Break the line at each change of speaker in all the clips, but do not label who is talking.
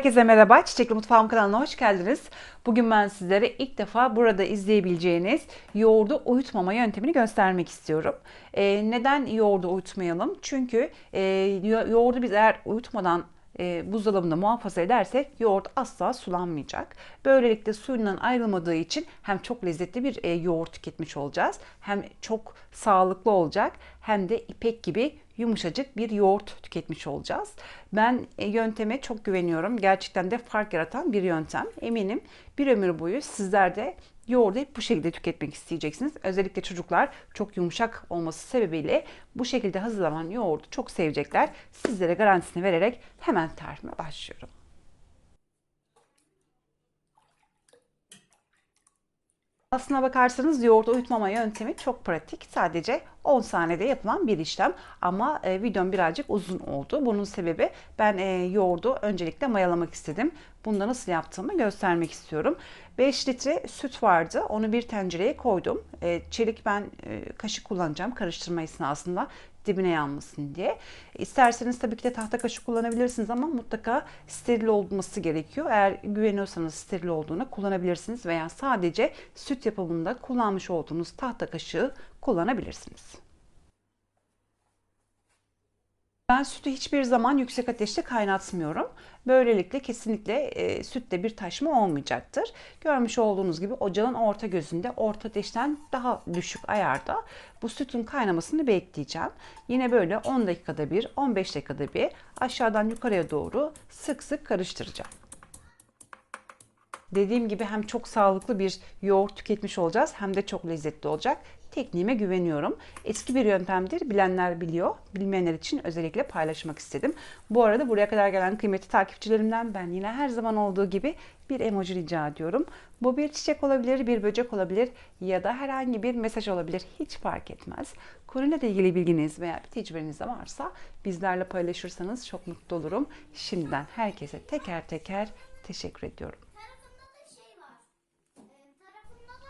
Herkese merhaba. Çiçekli Mutfağım kanalına hoş geldiniz. Bugün ben sizlere ilk defa burada izleyebileceğiniz yoğurdu uyutmama yöntemini göstermek istiyorum. Ee, neden yoğurdu uyutmayalım? Çünkü e, yo- yoğurdu biz eğer uyutmadan e, buzdolabında muhafaza edersek yoğurt asla sulanmayacak. Böylelikle suyundan ayrılmadığı için hem çok lezzetli bir e, yoğurt tüketmiş olacağız. Hem çok sağlıklı olacak hem de ipek gibi yumuşacık bir yoğurt tüketmiş olacağız. Ben e, yönteme çok güveniyorum. Gerçekten de fark yaratan bir yöntem. Eminim bir ömür boyu sizler de yoğurdu hep bu şekilde tüketmek isteyeceksiniz. Özellikle çocuklar çok yumuşak olması sebebiyle bu şekilde hazırlanan yoğurdu çok sevecekler. Sizlere garantisini vererek hemen tarifime başlıyorum. Aslına bakarsanız yoğurt uyutmama yöntemi çok pratik. Sadece 10 saniyede yapılan bir işlem. Ama e, videom birazcık uzun oldu. Bunun sebebi ben e, yoğurdu öncelikle mayalamak istedim. Bunda nasıl yaptığımı göstermek istiyorum. 5 litre süt vardı. Onu bir tencereye koydum. E, çelik ben e, kaşık kullanacağım karıştırma esnasında dibine yanmasın diye. İsterseniz tabii ki de tahta kaşık kullanabilirsiniz ama mutlaka steril olması gerekiyor. Eğer güveniyorsanız steril olduğuna kullanabilirsiniz veya sadece süt yapımında kullanmış olduğunuz tahta kaşığı kullanabilirsiniz. Ben sütü hiçbir zaman yüksek ateşte kaynatmıyorum. Böylelikle kesinlikle e, sütte bir taşma olmayacaktır. Görmüş olduğunuz gibi ocağın orta gözünde orta ateşten daha düşük ayarda bu sütün kaynamasını bekleyeceğim. Yine böyle 10 dakikada bir, 15 dakikada bir aşağıdan yukarıya doğru sık sık karıştıracağım. Dediğim gibi hem çok sağlıklı bir yoğurt tüketmiş olacağız hem de çok lezzetli olacak. Tekniğime güveniyorum. Eski bir yöntemdir. Bilenler biliyor. Bilmeyenler için özellikle paylaşmak istedim. Bu arada buraya kadar gelen kıymetli takipçilerimden ben yine her zaman olduğu gibi bir emoji rica ediyorum. Bu bir çiçek olabilir, bir böcek olabilir ya da herhangi bir mesaj olabilir. Hiç fark etmez. Konuyla ilgili bilginiz veya bir tecrübeniz de varsa bizlerle paylaşırsanız çok mutlu olurum. Şimdiden herkese teker teker teşekkür ediyorum.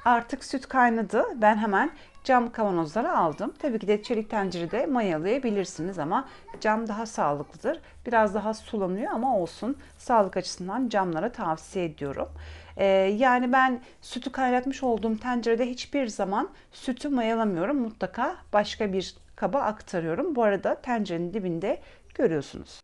Artık süt kaynadı. Ben hemen cam kavanozlara aldım. Tabii ki de çelik tencerede mayalayabilirsiniz ama cam daha sağlıklıdır. Biraz daha sulanıyor ama olsun. Sağlık açısından camlara tavsiye ediyorum. Ee, yani ben sütü kaynatmış olduğum tencerede hiçbir zaman sütü mayalamıyorum. Mutlaka başka bir kaba aktarıyorum. Bu arada tencerenin dibinde görüyorsunuz.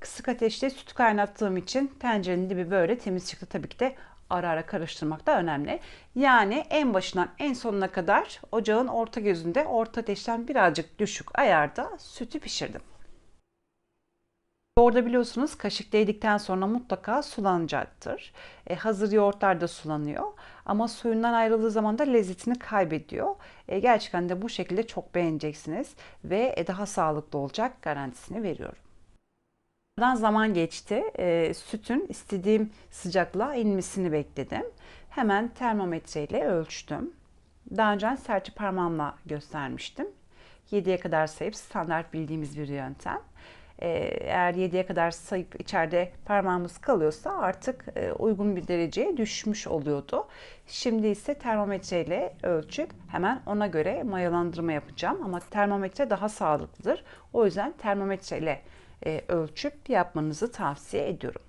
Kısık ateşte süt kaynattığım için tencerenin dibi böyle temiz çıktı. Tabii ki de ara ara karıştırmak da önemli. Yani en başından en sonuna kadar ocağın orta gözünde orta ateşten birazcık düşük ayarda sütü pişirdim. Yoğurda biliyorsunuz kaşık değdikten sonra mutlaka sulanacaktır. E, hazır yoğurtlar da sulanıyor. Ama suyundan ayrıldığı zaman da lezzetini kaybediyor. E, gerçekten de bu şekilde çok beğeneceksiniz. Ve e, daha sağlıklı olacak garantisini veriyorum. Aradan zaman geçti. E, sütün istediğim sıcaklığa inmesini bekledim. Hemen termometreyle ölçtüm. Daha önce serçe parmağımla göstermiştim. 7'ye kadar sayıp standart bildiğimiz bir yöntem. E, eğer 7'ye kadar sayıp içeride parmağımız kalıyorsa artık e, uygun bir dereceye düşmüş oluyordu. Şimdi ise termometreyle ölçüp hemen ona göre mayalandırma yapacağım. Ama termometre daha sağlıklıdır. O yüzden termometreyle e, ölçüp yapmanızı tavsiye ediyorum.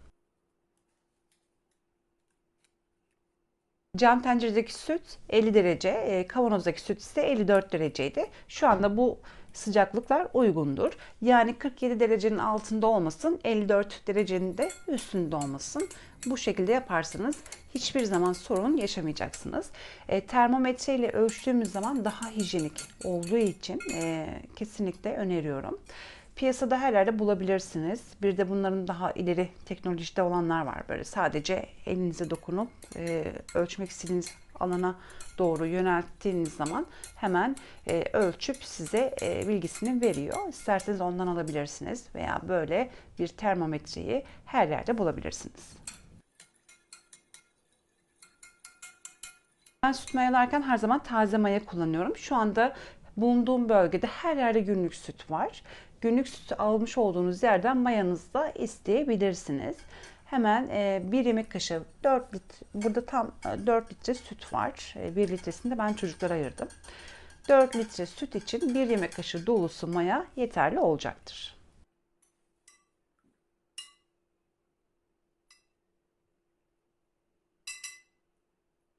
Cam tenceredeki süt 50 derece, e, kavanozdaki süt ise 54 dereceydi. Şu anda bu sıcaklıklar uygundur. Yani 47 derecenin altında olmasın, 54 derecenin de üstünde olmasın. Bu şekilde yaparsanız hiçbir zaman sorun yaşamayacaksınız. E, termometre ile ölçtüğümüz zaman daha hijyenik olduğu için e, kesinlikle öneriyorum. Piyasada her yerde bulabilirsiniz. Bir de bunların daha ileri teknolojide olanlar var. Böyle sadece elinize dokunup e, ölçmek istediğiniz alana doğru yönelttiğiniz zaman hemen e, ölçüp size e, bilgisini veriyor. İsterseniz ondan alabilirsiniz veya böyle bir termometreyi her yerde bulabilirsiniz. Ben süt mayalarken her zaman taze maya kullanıyorum. Şu anda bulunduğum bölgede her yerde günlük süt var günlük sütü almış olduğunuz yerden mayanızı da isteyebilirsiniz. Hemen e, bir yemek kaşığı 4 litre, burada tam 4 litre süt var. 1 litresini de ben çocuklara ayırdım. 4 litre süt için 1 yemek kaşığı dolusu maya yeterli olacaktır.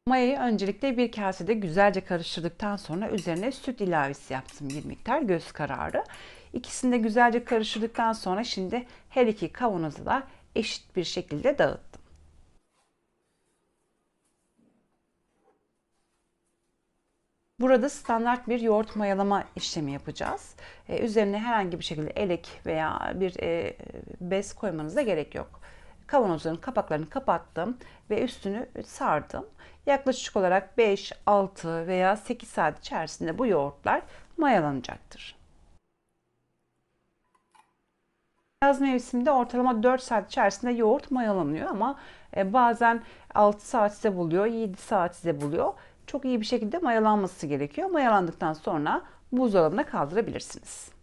Mayayı öncelikle bir kasede güzelce karıştırdıktan sonra üzerine süt ilavesi yaptım bir miktar göz kararı. İkisini de güzelce karıştırdıktan sonra şimdi her iki kavanozu da eşit bir şekilde dağıttım. Burada standart bir yoğurt mayalama işlemi yapacağız. Ee, üzerine herhangi bir şekilde elek veya bir e, bez koymanıza gerek yok. Kavanozların kapaklarını kapattım ve üstünü sardım. Yaklaşık olarak 5, 6 veya 8 saat içerisinde bu yoğurtlar mayalanacaktır. Yaz mevsiminde ortalama 4 saat içerisinde yoğurt mayalanıyor ama e, bazen 6 saat size buluyor, 7 saat size buluyor. Çok iyi bir şekilde mayalanması gerekiyor. Mayalandıktan sonra buzdolabına kaldırabilirsiniz.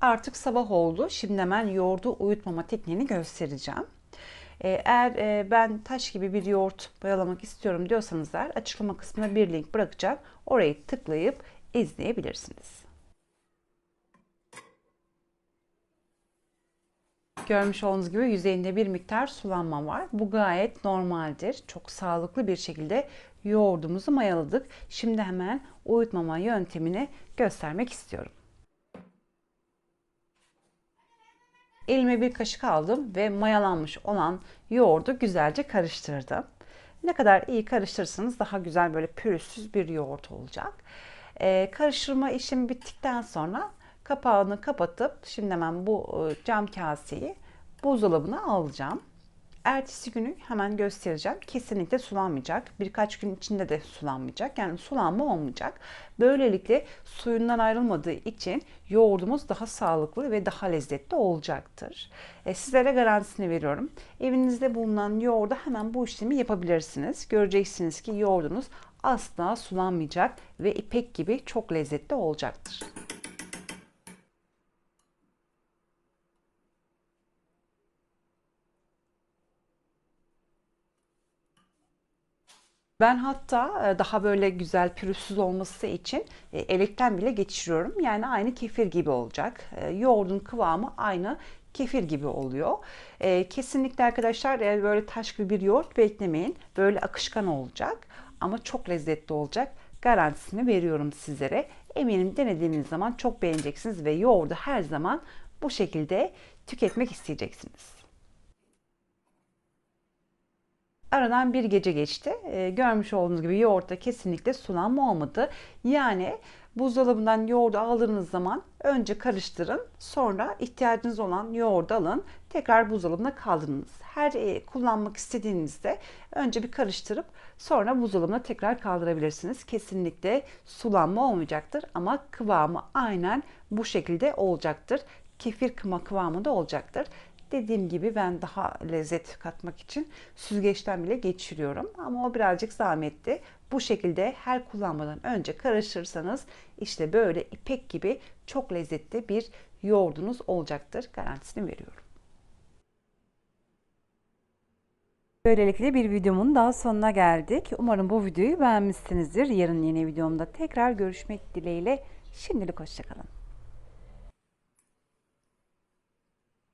Artık sabah oldu. Şimdi hemen yoğurdu uyutmama tekniğini göstereceğim. E, eğer e, ben taş gibi bir yoğurt mayalamak istiyorum diyorsanız eğer açıklama kısmına bir link bırakacağım. Orayı tıklayıp izleyebilirsiniz. Görmüş olduğunuz gibi yüzeyinde bir miktar sulanma var. Bu gayet normaldir. Çok sağlıklı bir şekilde yoğurdumuzu mayaladık. Şimdi hemen uyutmama yöntemini göstermek istiyorum. Elime bir kaşık aldım ve mayalanmış olan yoğurdu güzelce karıştırdım. Ne kadar iyi karıştırırsanız daha güzel böyle pürüzsüz bir yoğurt olacak. Ee, karıştırma işlemi bittikten sonra kapağını kapatıp şimdi hemen bu e, cam kaseyi buzdolabına alacağım. Ertesi günü hemen göstereceğim. Kesinlikle sulanmayacak. Birkaç gün içinde de sulanmayacak. Yani sulanma olmayacak. Böylelikle suyundan ayrılmadığı için yoğurdumuz daha sağlıklı ve daha lezzetli olacaktır. E, sizlere garantisini veriyorum. Evinizde bulunan yoğurda hemen bu işlemi yapabilirsiniz. Göreceksiniz ki yoğurdunuz asla sulanmayacak ve ipek gibi çok lezzetli olacaktır. Ben hatta e, daha böyle güzel pürüzsüz olması için e, elekten bile geçiriyorum. Yani aynı kefir gibi olacak. E, yoğurdun kıvamı aynı kefir gibi oluyor. Kesinlikle arkadaşlar böyle taş gibi bir yoğurt beklemeyin. Böyle akışkan olacak ama çok lezzetli olacak. Garantisini veriyorum sizlere. Eminim denediğiniz zaman çok beğeneceksiniz ve yoğurdu her zaman bu şekilde tüketmek isteyeceksiniz. Aradan bir gece geçti. E, görmüş olduğunuz gibi yoğurtta kesinlikle sulanma olmadı. Yani buzdolabından yoğurdu aldığınız zaman önce karıştırın. Sonra ihtiyacınız olan yoğurdu alın. Tekrar buzdolabına kaldırınız. Her e, kullanmak istediğinizde önce bir karıştırıp sonra buzdolabına tekrar kaldırabilirsiniz. Kesinlikle sulanma olmayacaktır ama kıvamı aynen bu şekilde olacaktır. Kefir kıma kıvamında olacaktır. Dediğim gibi ben daha lezzet katmak için süzgeçten bile geçiriyorum. Ama o birazcık zahmetli. Bu şekilde her kullanmadan önce karıştırırsanız işte böyle ipek gibi çok lezzetli bir yoğurdunuz olacaktır. Garantisini veriyorum. Böylelikle bir videomun daha sonuna geldik. Umarım bu videoyu beğenmişsinizdir. Yarın yeni videomda tekrar görüşmek dileğiyle. Şimdilik hoşçakalın.